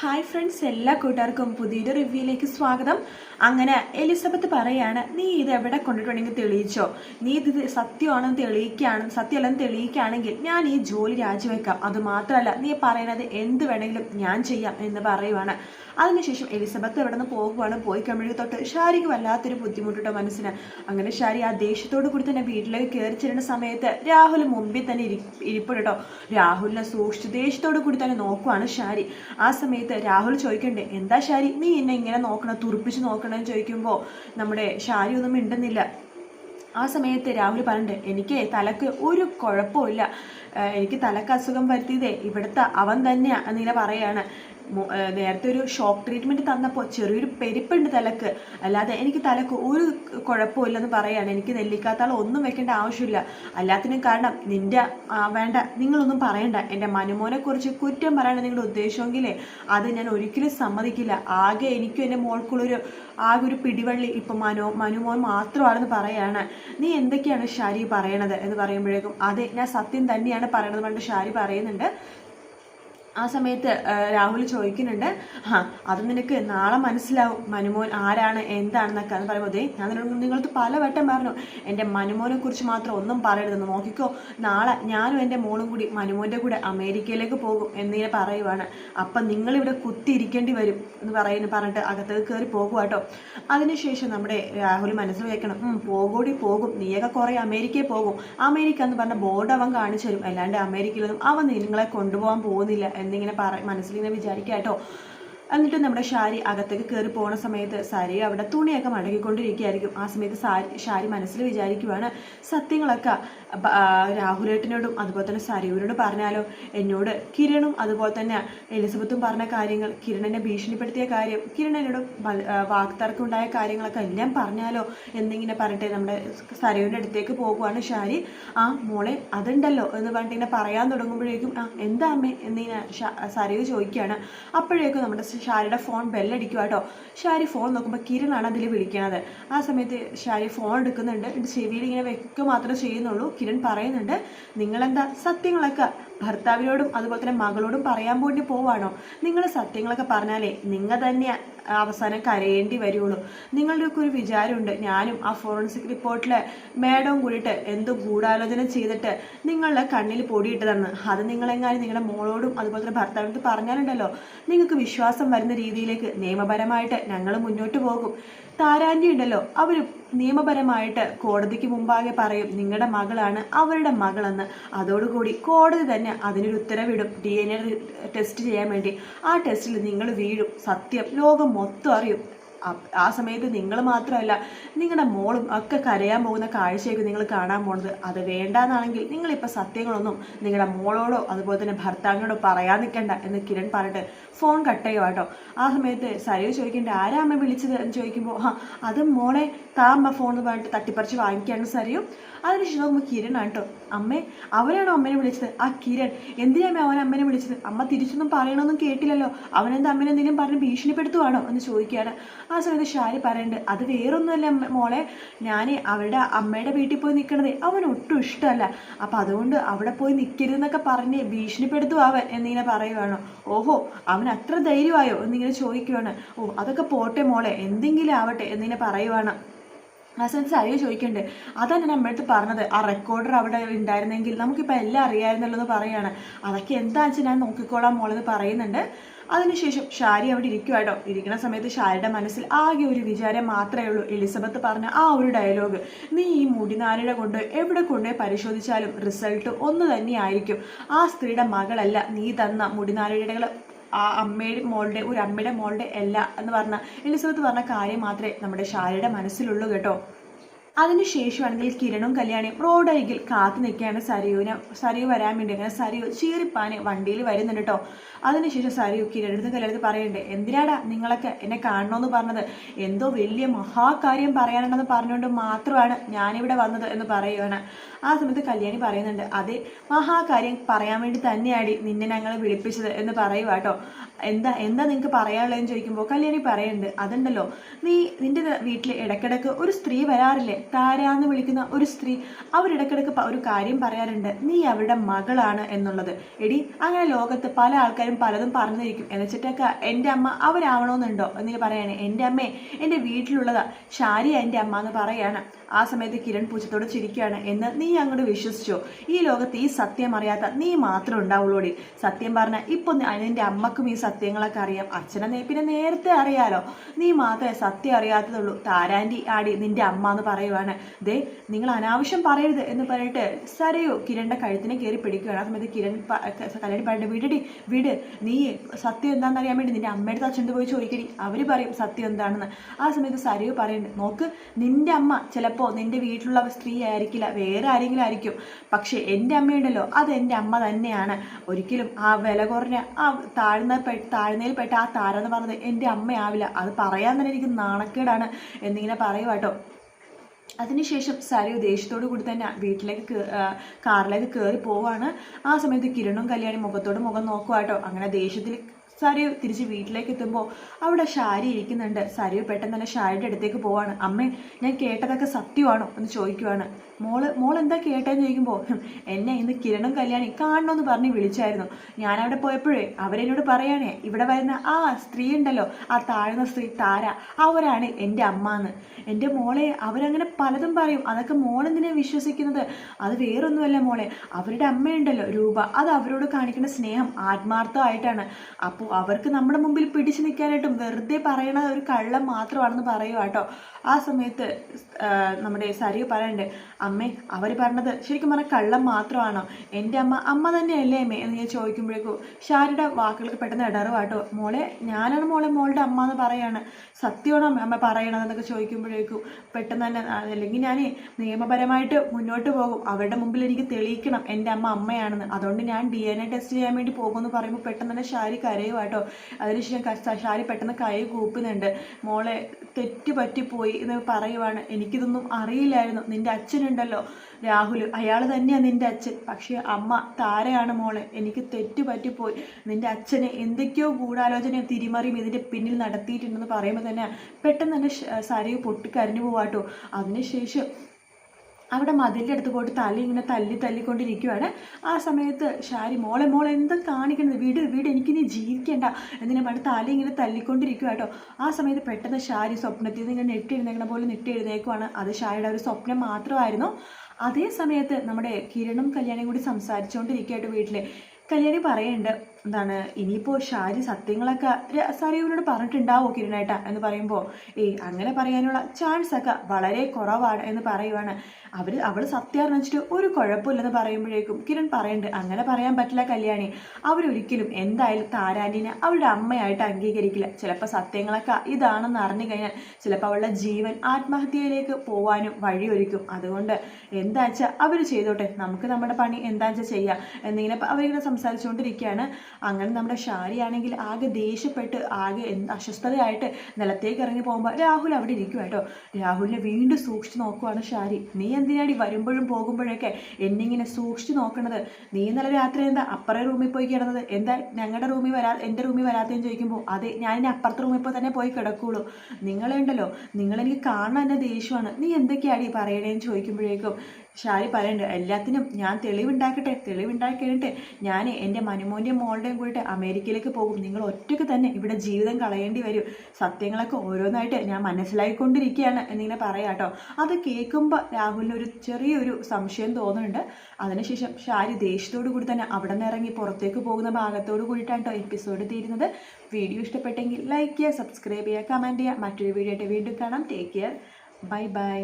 Hi friends എല്ലാ കൂട്ടുകാർക്കും പുതിയൊരു റിവ്യൂയിലേക്ക് സ്വാഗതം. അങ്ങനെ എലിസബത്ത് പറയാണ് നീ ഇത് എവിടെ കൊണ്ടിട്ടുണ്ടെങ്കിൽ തെളിയിച്ചോ? നീ ഇത് സത്യമാണെന്ന് തെളിയിക്കുകയാണ് സത്യമല്ലെന്ന് തെളിയിക്കുകയാണെങ്കിൽ ഞാൻ ഈ ജോലി രാജിവെക്കാം. അത് മാത്രമല്ല നീ പറയുന്നത് എന്ത് വേണമെങ്കിലും ഞാൻ ചെയ്യാം എന്ന് പറയുവാണ്. അതിനുശേഷം എലിസബത്ത് എവിടെ നിന്ന് പോകുവാണ്? പോയി കഴിയുമ്പോൾ തൊട്ട് ഷാരിക്ക് വല്ലാത്തൊരു ബുദ്ധിമുട്ടോ മനസ്സിന്. അങ്ങനെ ഷാരി ആ ദേഷ്യത്തോട് കൂടി തന്നെ വീട്ടിലേക്ക് കയറി ചെല്ലുന്ന സമയത്ത് രാഹുൽ മുമ്പിൽ തന്നെ ഇരി ഇരിപ്പിടട്ടോ രാഹുലിനെ സൂക്ഷിച്ച് ദേഷ്യത്തോട് കൂടി തന്നെ നോക്കുവാണ് ഷാരി. ആ സമയത്ത് രാഹുൽ ചോദിക്കണ്ടേ എന്താ ഷാരി? നീ എന്നെ ഇങ്ങനെ നോക്കണം? തുറപ്പിച്ച് നോക്കണമെന്ന് ചോദിക്കുമ്പോൾ നമ്മുടെ ഷാരി ഒന്നും മിണ്ടുന്നില്ല. ആ സമയത്ത് രാഹുൽ പറഞ്ഞിട്ട് എനിക്ക് തലക്ക് ഒരു കുഴപ്പമില്ല എനിക്ക് തലക്ക് അസുഖം വരുത്തിയതേ ഇവിടുത്തെ അവൻ തന്നെയാ എന്നിങ്ങനെ പറയാണ്. നേരത്തെ ഒരു ഷോക്ക് ട്രീറ്റ്മെന്റ് തന്നപ്പോൾ ചെറിയൊരു പെരുപ്പുണ്ട് തലക്ക്. അല്ലാതെ എനിക്ക് തലക്ക് ഒരു കുഴപ്പമില്ലെന്ന് പറയാണ്. എനിക്ക് നെല്ലിക്കാത്താൾ ഒന്നും വെക്കേണ്ട ആവശ്യമില്ല. അല്ലാത്തിനും കാരണം നിന്റെ വേണ്ട നിങ്ങളൊന്നും പറയണ്ട. എന്റെ മനുമോനെക്കുറിച്ച് കുറ്റം പറയണ നിങ്ങളുടെ ഉദ്ദേശമെങ്കിലേ. അത് ഞാൻ ഒരിക്കലും സമ്മതിക്കില്ല. ആകെ എനിക്കും എന്റെ മോൾക്കുള്ളൊരു ആകെ ഒരു പിടിവള്ളി ഇപ്പം മനോ മനുമോൻ മാത്രമാണെന്ന് പറയാണ്. നീ എന്തൊക്കെയാണ് ഷാരി പറയണത് എന്ന് പറയുമ്പോഴേക്കും അതെ ഞാൻ സത്യം തന്നെയാണ് പറയണത് പണ്ട് ഷാരി പറയുന്നുണ്ട്. ആ സമയത്ത് രാഹുൽ ചോദിക്കുന്നുണ്ട് ആ അത് നിനക്ക് നാളെ മനസ്സിലാവും. മനുമോൻ ആരാണ് എന്താണെന്നൊക്കെ എന്ന് പറയുമ്പോൾ ഞാൻ നിന്നോട് നിങ്ങൾക്ക് പലവട്ടം പറഞ്ഞു. എന്റെ മനുമോനെ കുറിച്ച് മാത്രം ഒന്നും പറയരുതെന്ന് നോക്കിക്കോ. നാളെ ഞാനും എന്റെ മോളും കൂടി മനുമോന്റെ കൂടെ അമേരിക്കയിലേക്ക് പോകും എന്നിങ്ങനെ പറയുവാണ്. അപ്പം നിങ്ങളിവിടെ കുത്തിയിരിക്കേണ്ടി വരും എന്ന് പറയുന്നു പറഞ്ഞിട്ട് അകത്തേക്ക് കയറി പോകുക കേട്ടോ അതിനുശേഷം നമ്മുടെ രാഹുൽ മനസ്സിൽ വയ്ക്കണം പോകൂടി പോകും. നീയൊക്കെ കുറേ അമേരിക്കയിൽ പോകും. അമേരിക്ക എന്ന് പറഞ്ഞ ബോർഡ് അവൻ കാണിച്ചു തരും. അല്ലാണ്ട് അമേരിക്കയിലൊന്നും അവൻ നിങ്ങളെ കൊണ്ടുപോകാൻ പോകുന്നില്ല എന്നിങ്ങനെ പറ മനസ്സിലിങ്ങനെ വിചാരിക്കുക കേട്ടോ. എന്നിട്ട് നമ്മുടെ ശാരി അകത്തേക്ക് കയറി പോണ സമയത്ത് സാരി അവിടെ തുണിയൊക്കെ മടക്കിക്കൊണ്ടിരിക്കുകയായിരിക്കും. ആ സമയത്ത് സാരി ഷാരി മനസ്സിൽ വിചാരിക്കുവാണ് സത്യങ്ങളൊക്കെ. രാഹുലേട്ടനോടും അതുപോലെ തന്നെ സരയൂരോട് പറഞ്ഞാലോ എന്നോട് കിരണും അതുപോലെ തന്നെ എലിസബത്തും പറഞ്ഞ കാര്യങ്ങൾ കിരണനെ ഭീഷണിപ്പെടുത്തിയ കാര്യം കിരണനോട് വാക്തർക്കുണ്ടായ കാര്യങ്ങളൊക്കെ എല്ലാം പറഞ്ഞാലോ എന്നിങ്ങനെ പറഞ്ഞിട്ട് നമ്മുടെ സരയൂരിന്റെ അടുത്തേക്ക് പോകുവാണ് ഷാരി ആ മോളെ അതുണ്ടല്ലോ എന്ന് പറഞ്ഞിട്ട് ഇങ്ങനെ പറയാൻ തുടങ്ങുമ്പോഴേക്കും ആ എന്താ അമ്മേ എന്നിങ്ങനെ സരയു ചോദിക്കുകയാണ്. അപ്പോഴേക്കും നമ്മുടെ ഷാരിയുടെ ഫോൺ ബെല്ലടിക്കുക കേട്ടോ. ഷാരി ഫോൺ നോക്കുമ്പോൾ കിരണാണ് അതിൽ വിളിക്കണത്. ആ സമയത്ത് ഷാരി ഫോൺ എടുക്കുന്നുണ്ട്. ചെവിയിൽ ഇങ്ങനെ വെക്കുക മാത്രമേ ചെയ്യുന്നുള്ളൂ. കിരൺ പറയുന്നുണ്ട് നിങ്ങളെന്താ സത്യങ്ങളൊക്കെ ഭർത്താവിനോടും അതുപോലെ തന്നെ മകളോടും പറയാൻ വേണ്ടി പോവാണോ? നിങ്ങൾ സത്യങ്ങളൊക്കെ പറഞ്ഞാലേ നിങ്ങൾ തന്നെ അവസാനം കരയേണ്ടി വരുള്ളൂ. നിങ്ങളുടെയൊക്കെ ഒരു വിചാരമുണ്ട്. ഞാനും ആ ഫോറൻസിക് റിപ്പോർട്ടിൽ മേഡവും കൂടിയിട്ട് എന്തോ ഗൂഢാലോചന ചെയ്തിട്ട് നിങ്ങളുടെ കണ്ണിൽ പൊടിയിട്ടതാണ് അത് നിങ്ങളെങ്ങാനും നിങ്ങളുടെ മോളോടും അതുപോലെ തന്നെ ഭർത്താവിനോട് പറഞ്ഞാലുണ്ടല്ലോ. നിങ്ങൾക്ക് വിശ്വാസം വരുന്ന രീതിയിലേക്ക് നിയമപരമായിട്ട് ഞങ്ങൾ മുന്നോട്ട് പോകും. താരാന്റെ ഉണ്ടല്ലോ. അവർ നിയമപരമായിട്ട് കോടതിക്ക് മുമ്പാകെ പറയും നിങ്ങളുടെ മകളാണ് അവരുടെ മകളെന്ന്. അതോടുകൂടി കോടതി തന്നെ അതിനൊരു ഉത്തരവിടും. ഡി എൻ എ ടെസ്റ്റ് ചെയ്യാൻ വേണ്ടി. ആ ടെസ്റ്റിൽ നിങ്ങൾ വീഴും. സത്യം. ലോകം മൊത്തം അറിയും. ആ സമയത്ത് നിങ്ങൾ മാത്രമല്ല നിങ്ങളുടെ മോളും ഒക്കെ കരയാൻ പോകുന്ന കാഴ്ചയൊക്കെ നിങ്ങൾ കാണാൻ പോകുന്നത് അത് വേണ്ടാന്നാണെങ്കിൽ നിങ്ങളിപ്പോൾ സത്യങ്ങളൊന്നും നിങ്ങളുടെ മോളോടോ അതുപോലെ തന്നെ ഭർത്താവിനോടോ പറയാൻ നിൽക്കണ്ട എന്ന് കിരൺ പറഞ്ഞിട്ട് ഫോൺ കട്ട് ചെയ്യുക കേട്ടോ. ആ സമയത്ത് സരയു ചോദിക്കേണ്ട ആരാ അമ്മ വിളിച്ചത്? എന്ന് ചോദിക്കുമ്പോൾ ആ അത് മോളെ താമ്മ ഫോൺ പറഞ്ഞിട്ട് തട്ടിപ്പറിച്ച് വാങ്ങിക്കാണ് സരയു. അതിനുശേഷം നോക്കുമ്പോൾ കിരണാണ് കേട്ടോ. അമ്മേ അവരാണോ അമ്മേനെ വിളിച്ചത്? ആ കിരൺ. എന്തിനാ അവൻ അമ്മേനെ വിളിച്ചത്? അമ്മ തിരിച്ചൊന്നും പറയണമെന്നും കേട്ടില്ലല്ലോ. അവനെന്താ അമ്മേനെ എന്തെങ്കിലും പറഞ്ഞ് ഭീഷണിപ്പെടുത്തുവാണോ? എന്ന് ചോദിക്കുകയാണ്. ആ സമയത്ത് ഷാരി പറയുന്നുണ്ട് അത് വേറൊന്നുമല്ല മോളെ ഞാൻ അവരുടെ അമ്മയുടെ വീട്ടിൽ പോയി നിൽക്കണത് അവൻ ഒട്ടും ഇഷ്ടമല്ല. അപ്പം അതുകൊണ്ട് അവിടെ പോയി നിൽക്കരുതെന്നൊക്കെ പറഞ്ഞ് ഭീഷണിപ്പെടുത്തും അവൻ എന്നിങ്ങനെ പറയുവാണോ. ഓഹോ അവൻ അത്ര ധൈര്യമായോ? എന്നിങ്ങനെ ചോദിക്കുവാണ്. ഓ അതൊക്കെ പോട്ടെ മോളെ എന്തെങ്കിലും ആവട്ടെ എന്നിങ്ങനെ പറയുവാണ്. സമയത്ത് സരിയ ചോദിക്കണ്ടേ? അതാണ് ഞാൻ നമ്മുടെ പറഞ്ഞത്. ആ റെക്കോർഡർ അവിടെ ഉണ്ടായിരുന്നെങ്കിൽ നമുക്കിപ്പോൾ എല്ലാം അറിയാമായിരുന്നുള്ളത് പറയുകയാണ് അതൊക്കെ എന്താ വെച്ചാൽ ഞാൻ നോക്കിക്കോളാം മോളെന്ന് പറയുന്നുണ്ട്. അതിനുശേഷം ഷാരി അവിടെ ഇരിക്കുവാട്ടോ ഇരിക്കുന്ന സമയത്ത് ഷാരിയുടെ മനസ്സിൽ ആകെ ഒരു വിചാരം മാത്രമേ ഉള്ളൂ. എലിസബത്ത് പറഞ്ഞ ആ ഒരു ഡയലോഗ് നീ ഈ മുടിനാരിഴ കൊണ്ട് എവിടെ കൊണ്ടുപോയി പരിശോധിച്ചാലും റിസൾട്ട് ഒന്ന് തന്നെയായിരിക്കും. ആ സ്ത്രീയുടെ മകളല്ല നീ തന്ന മുടിനാരിഴകൾ ആ അമ്മയുടെ മോളുടെ ഒരു അമ്മയുടെ മോളുടെ അല്ല എന്ന് പറഞ്ഞ എലിസബത്ത് പറഞ്ഞ കാര്യം മാത്രമേ നമ്മുടെ ഷാരിയുടെ മനസ്സിലുള്ളൂ കേട്ടോ. അതിനുശേഷമാണെങ്കിൽ കിരണും കല്യാണിയും റോഡരികിൽ കാത്തു നിൽക്കുകയാണ് സരിയുവിനെ സരിയു വരാൻ വേണ്ടി അങ്ങനെ സരിയു ചീറിപ്പാന് വണ്ടിയിൽ വരുന്നുണ്ട് കേട്ടോ അതിനുശേഷം സരിയു കിരണടുത്ത് കല്യാണത്തിൽ പറയണ്ടേ എന്തിനാടാ നിങ്ങളൊക്കെ എന്നെ കാണണമെന്ന് പറഞ്ഞത്? എന്തോ വലിയ മഹാകാര്യം പറയാനുണ്ടെന്ന് പറഞ്ഞുകൊണ്ട് മാത്രമാണ് ഞാനിവിടെ വന്നത് എന്ന് പറയുകയാണ് ആ സമയത്ത് കല്യാണി പറയുന്നുണ്ട് അതെ മഹാകാര്യം പറയാൻ വേണ്ടി തന്നെയാടി നിന്നെ ഞങ്ങൾ വിളിപ്പിച്ചത് എന്ന് പറയുക കേട്ടോ എന്താ എന്താ നിങ്ങൾക്ക് പറയാനുള്ളതെന്ന് ചോദിക്കുമ്പോൾ കല്യാണി പറയുന്നുണ്ട് അതുണ്ടല്ലോ. നീ നിന്റെ വീട്ടിൽ ഇടക്കിടക്ക് ഒരു സ്ത്രീ വരാറില്ലേ? താരാന്ന് വിളിക്കുന്ന ഒരു സ്ത്രീ അവരിടക്കിടക്ക് പ- ഒരു കാര്യം പറയാറുണ്ട്. നീ അവരുടെ മകളാണ് എന്നുള്ളത്. എടി അങ്ങനെ ലോകത്ത് പല ആൾക്കാരും പലതും പറഞ്ഞിരിക്കും. എന്നുവെച്ചിട്ടൊക്കെ എന്റെ അമ്മ അവരാവണമെന്നുണ്ടോ എന്നിങ്ങനെ പറയാണ്. എന്റെ അമ്മേ എന്റെ വീട്ടിലുള്ളതാ. ഷാരിയ എന്റെ അമ്മ എന്ന് പറയാണ്. ആ സമയത്ത് കിരൺ പൂച്ചത്തോട് ചിരിക്കുകയാണ്. എന്ന് നീ അങ്ങോട്ട് വിശ്വസിച്ചോ? ഈ ലോകത്ത് ഈ സത്യം അറിയാത്ത നീ മാത്രം ഉണ്ടാവുള്ളൂടി. സത്യം പറഞ്ഞാൽ ഇപ്പൊ നിന്റെ അമ്മക്കും ഈ സത്യങ്ങളൊക്കെ അറിയാം. അച്ഛനെ പിന്നെ നേരത്തെ അറിയാലോ? നീ മാത്രമേ സത്യം അറിയാത്തതുള്ളൂ. താരാന്റി ആടി നിന്റെ അമ്മ എന്ന് പറയുവാണ്. ദേ നിങ്ങൾ അനാവശ്യം പറയരുത് എന്ന് പറഞ്ഞിട്ട് സരയോ കിരണിന്റെ കഴുത്തിനെ കയറി പിടിക്കുകയാണ്. ആ സമയത്ത് കിരൺ കല്യാണി പറഞ്ഞിട്ട് വിടടി വിട്. നീ സത്യം എന്താണെന്ന് അറിയാൻ വേണ്ടി നിന്റെ അമ്മയുടെ അച്ഛന്റെ പോയി ചോദിക്കടി. അവർ പറയും സത്യം എന്താണെന്ന്. ആ സമയത്ത് സരയോ പറയുന്നുണ്ട് നോക്ക് നിന്റെ അമ്മ ചിലപ്പോൾ നിന്റെ വീട്ടിലുള്ള സ്ത്രീ ആയിരിക്കില്ല വേറെ ആരെങ്കിലും ആയിരിക്കും. പക്ഷേ എന്റെ അമ്മയുണ്ടല്ലോ അത് എന്റെ അമ്മ തന്നെയാണ്. ഒരിക്കലും ആ വില കുറഞ്ഞ ആ താഴ്ന്ന താഴ്ന്നയിൽ പെട്ട ആ താരം എന്ന് പറഞ്ഞത് എന്റെ അമ്മയാവില്ല. അത് പറയാൻ തന്നെ എനിക്ക് നാണക്കേടാണ് എന്നിങ്ങനെ പറയുവാട്ടോ അതിനുശേഷം സരയു ദേഷ്യത്തോടു കൂടി തന്നെ വീട്ടിലേക്ക് കാറിലേക്ക് കയറി പോവാണ്. ആ സമയത്ത് കിരണും കല്യാണി മുഖത്തോട് മുഖം നോക്കുവാട്ടോ അങ്ങനെ ദേഷ്യത്തിൽ സരയു തിരിച്ച് വീട്ടിലേക്ക് എത്തുമ്പോൾ അവിടെ ഷാരി ഇരിക്കുന്നുണ്ട്. സരയു പെട്ടെന്ന് തന്നെ ഷാരിയുടെ അടുത്തേക്ക് പോവാണ്. അമ്മേ ഞാൻ കേട്ടതൊക്കെ സത്യമാണോ? എന്ന് ചോദിക്കുവാണ്. മോൾ മോൾ എന്താ കേട്ടതെന്ന് ചോദിക്കുമ്പോൾ എന്നെ ഇന്ന് കിരണും കല്യാണി കാണണമെന്ന് പറഞ്ഞ് വിളിച്ചായിരുന്നു. ഞാൻ അവിടെ പോയപ്പോഴേ അവരെന്നോട് പറയാണേ ഇവിടെ വരുന്ന ആ സ്ത്രീ ഉണ്ടല്ലോ ആ താഴ്ന്ന സ്ത്രീ താര അവരാണ് എന്റെ അമ്മ എന്ന് എന്റെ മോളെ അവരങ്ങനെ പലതും പറയും. അതൊക്കെ മോളെന്തിനാ വിശ്വസിക്കുന്നത്? അത് വേറൊന്നുമല്ല മോളെ. അവരുടെ അമ്മയുണ്ടല്ലോ രൂപ. അത് അവരോട് കാണിക്കുന്ന സ്നേഹം ആത്മാർത്ഥമായിട്ടാണ്. അപ്പോൾ അവർക്ക് നമ്മുടെ മുമ്പിൽ പിടിച്ചു നിൽക്കാനായിട്ടും വെറുതെ പറയണ ഒരു കള്ളം മാത്രമാണെന്ന് പറയുക കേട്ടോ. ആ സമയത്ത് നമ്മുടെ സരിയ പറയണ്ട് അമ്മേ അവർ പറഞ്ഞത് ശരിക്കും പറഞ്ഞാൽ കള്ളം മാത്രമാണോ? എന്റെ അമ്മ അമ്മ തന്നെയല്ലേ അമ്മേ? എന്ന് ഞാൻ ചോദിക്കുമ്പോഴേക്കും ഷാരിയുടെ വാക്കുകൾക്ക് പെട്ടെന്ന് ഇടറുവാട്ടോ മോളെ ഞാനാണ് മോളെ മോളുടെ അമ്മ എന്ന് പറയാണ്. സത്യമാണോ അമ്മ- പറയണതെന്നൊക്കെ ചോദിക്കുമ്പോഴേക്കും പെട്ടെന്ന് തന്നെ അല്ലെങ്കിൽ ഞാൻ നിയമപരമായിട്ട് മുന്നോട്ട് പോകും. അവരുടെ മുമ്പിൽ എനിക്ക് തെളിയിക്കണം എന്റെ അമ്മ അമ്മയാണെന്ന്. അതുകൊണ്ട് ഞാൻ ഡി എൻ എ ടെസ്റ്റ് ചെയ്യാൻ വേണ്ടി പോകുമെന്ന് പറയുമ്പോൾ പെട്ടെന്ന് തന്നെ ഷാരി കരയുവാട്ടോ അതിനുശേഷം ക- ഷാരി പെട്ടെന്ന് കൈ കൂപ്പുന്നുണ്ട്. മോളെ തെറ്റ് പറ്റിപ്പോയി എന്ന് പറയുവാണ്. എനിക്കിതൊന്നും അറിയില്ലായിരുന്നു. നിന്റെ അച്ഛനുണ്ടല്ലോ. രാഹുൽ അയാൾ തന്നെയാണ് നിന്റെ അച്ഛൻ. പക്ഷേ അമ്മ താരയാണ് മോളെ. എനിക്ക് തെറ്റ് പറ്റിപ്പോയി. നിന്റെ അച്ഛന് എന്തൊക്കെയോ ഗൂഢാലോചന തിരിമറിയും ഇതിന്റെ പിന്നിൽ നടത്തിയിട്ടുണ്ടെന്ന് പറയുമ്പോൾ തന്നെ പെട്ടെന്ന് തന്നെ സാരി പൊട്ടിക്കരഞ്ഞു പോവാട്ടോ. അതിനുശേഷം അവിടെ മതിലിന്റെ അടുത്ത് പോയിട്ട് തല്ലി ഇങ്ങനെ തല്ലി തല്ലിക്കൊണ്ടിരിക്കുവാണ്. ആ സമയത്ത് ഷാരി മോളെ മോളെ എന്താ കാണിക്കുന്നത് വീട് വീട് എനിക്കിനി ജീവിക്കണ്ട. എന്തിനാ പറഞ്ഞ് തലി ഇങ്ങനെ തല്ലിക്കൊണ്ടിരിക്കുക കേട്ടോ ആ സമയത്ത് പെട്ടെന്ന് ഷാരി സ്വപ്നത്തിൽ നിന്ന് ഇങ്ങനെ നെട്ടി എഴുന്നേക്കണ പോലെ നെട്ടി എഴുന്നേക്കുവാണ് അത് ഷാരിയുടെ ഒരു സ്വപ്നം മാത്രമായിരുന്നു. അതേ സമയത്ത് നമ്മുടെ കിരണും കല്യാണിയും കൂടി സംസാരിച്ചുകൊണ്ടിരിക്കുകയായിട്ട് വീട്ടിൽ കല്യാണി പറയുന്നുണ്ട് എന്താണ് ഇനിയിപ്പോൾ ഷാരി സത്യങ്ങളൊക്കെ സരയുവിനോട് പറഞ്ഞിട്ടുണ്ടാവോ കിരണേട്ട എന്ന് പറയുമ്പോൾ ഏയ് അങ്ങനെ പറയാനുള്ള ചാൻസ് ഒക്കെ വളരെ കുറവാണ് എന്ന് പറയുവാണ്. അവർ അവൾ സത്യം വെച്ചിട്ട് ഒരു കുഴപ്പമില്ലെന്ന് പറയുമ്പോഴേക്കും കിരൺ പറയുന്നുണ്ട് അങ്ങനെ പറയാൻ പറ്റില്ല കല്യാണി. അവരൊരിക്കലും എന്തായാലും താരാനിനെ അവരുടെ അമ്മയായിട്ട് അംഗീകരിക്കില്ല. ചിലപ്പോൾ സത്യങ്ങളൊക്കെ ഇതാണെന്ന് അറിഞ്ഞു കഴിഞ്ഞാൽ ചിലപ്പോൾ അവളുടെ ജീവൻ ആത്മഹത്യയിലേക്ക് പോവാനും വഴിയൊരുക്കും. അതുകൊണ്ട് എന്താ വെച്ചാൽ അവർ ചെയ്തോട്ടെ. നമുക്ക് നമ്മുടെ പണി എന്താ വെച്ചാൽ ചെയ്യാം. എന്നിങ്ങനെ അവരിങ്ങനെ സംസാരിച്ചുകൊണ്ടിരിക്കുകയാണ്. അങ്ങനെ നമ്മുടെ ഷാരി ആണെങ്കിൽ ആകെ ദേഷ്യപ്പെട്ട് ആകെ അസ്വസ്ഥതയായിട്ട് നിലത്തേക്ക് ഇറങ്ങി പോകുമ്പോൾ രാഹുൽ അവിടെ ഇരിക്കും കേട്ടോ. രാഹുലിനെ വീണ്ടും സൂക്ഷിച്ച് നോക്കുവാണ് ഷാരി. നീ എന്തിനാടി വരുമ്പോഴും പോകുമ്പോഴൊക്കെ എന്നിങ്ങനെ സൂക്ഷിച്ചു നോക്കണത്? നീ ഇന്നലെ രാത്രി എന്താ അപ്പുറേ റൂമിൽ പോയി കിടന്നത്? എന്താ ഞങ്ങളുടെ റൂമിൽ വരാ എന്റെ റൂമിൽ വരാത്തതെന്ന് ചോദിക്കുമ്പോൾ അതെ ഞാൻ ഇനി അപ്പുറത്തെ റൂമിൽ പോയി തന്നെ പോയി കിടക്കുള്ളൂ. നിങ്ങളുണ്ടല്ലോ നിങ്ങളെനിക്ക് കാണാൻ തന്നെ ദേഷ്യമാണ്. നീ എന്തൊക്കെയാടി പറയണേന്ന് ചോദിക്കുമ്പോഴേക്കും ഷാരി പറയുന്നുണ്ട് എല്ലാത്തിനും ഞാൻ തെളിവുണ്ടാക്കട്ടെ തെളിവുണ്ടാക്കി കഴിഞ്ഞിട്ട് ഞാൻ എന്റെ മനുമോന്റെയും മോളുടെയും കൂടിയിട്ട് അമേരിക്കയിലേക്ക് പോകും. നിങ്ങൾ ഒറ്റയ്ക്ക് തന്നെ ഇവിടെ ജീവിതം കളയേണ്ടി വരും. സത്യങ്ങളൊക്കെ ഓരോന്നായിട്ട് ഞാൻ മനസ്സിലാക്കിക്കൊണ്ടിരിക്കുകയാണ് എന്നിങ്ങനെ പറയാം കേട്ടോ. അത് കേൾക്കുമ്പോൾ രാഹുലിന് ഒരു ചെറിയൊരു സംശയം തോന്നുന്നുണ്ട്. അതിനുശേഷം ഷാരി ദേഷ്യത്തോടു കൂടി തന്നെ അവിടെ നിന്ന് ഇറങ്ങി പുറത്തേക്ക് പോകുന്ന ഭാഗത്തോട് കൂടിയിട്ടാണ് കേട്ടോ എപ്പിസോഡ് തീരുന്നത്. വീഡിയോ ഇഷ്ടപ്പെട്ടെങ്കിൽ ലൈക്ക് ചെയ്യുക സബ്സ്ക്രൈബ് ചെയ്യുക കമന്റ് ചെയ്യുക. മറ്റൊരു വീഡിയോ ആയിട്ട് വീണ്ടും കാണാം. Take care bye bye